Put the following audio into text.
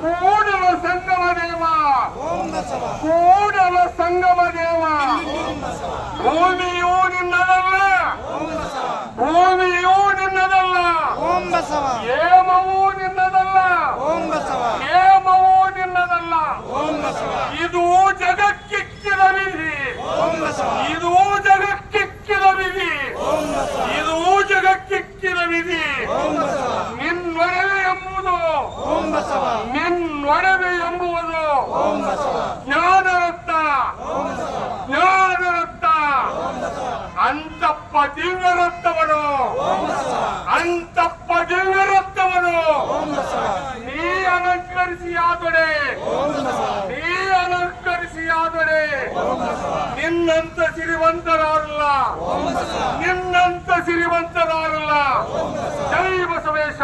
ಕೂಡಲ ಸಂಗಮ ದೇವ. ಕೂಡಲ ಸಂಗಮ ದೇವ. ಭೂಮಿಯೂ ನಿನ್ನದಲ್ಲ. ಭೂಮಿಯೂ ನಿನ್ನದಲ್ಲ. ಹೇಮವೂ ನಿನ್ನದಲ್ಲ. ಹೇಮವೂ ನಿನ್ನದಲ್ಲ. ಇದು ಜಗಕ್ಕಿಕ್ಕಿದ ವಿಧಿ ಇದು ಜಗಕ್ಕಿಕ್ಕಿದ ವಿಧಿ ಇದು ಜಗಕ್ಕಿಕ್ಕಿದ ವಿಧಿ ಜ್ಞಾನರತ್ನ. ಜ್ಞಾನರತ್ನ. ಅಂತಪ್ಪ ದಿವ್ಯರತ್ನವನು. ಅಂತಪ್ಪ ದಿವ್ಯರತ್ನವನು. ನೀ ಅಲಂಕರಿಸಿಯಾದೊಡೆ ನೀ ಅಲಂಕರಿಸಿ ಆದೊಡೆ ನಿನ್ನಂತ ಸಿರಿವಂತರಾರಲ್ಲ. ನಿನ್ನಂತ ಸಿರಿವಂತರಾರಲ್ಲ. ಜೈ ಬಸವೇಶ.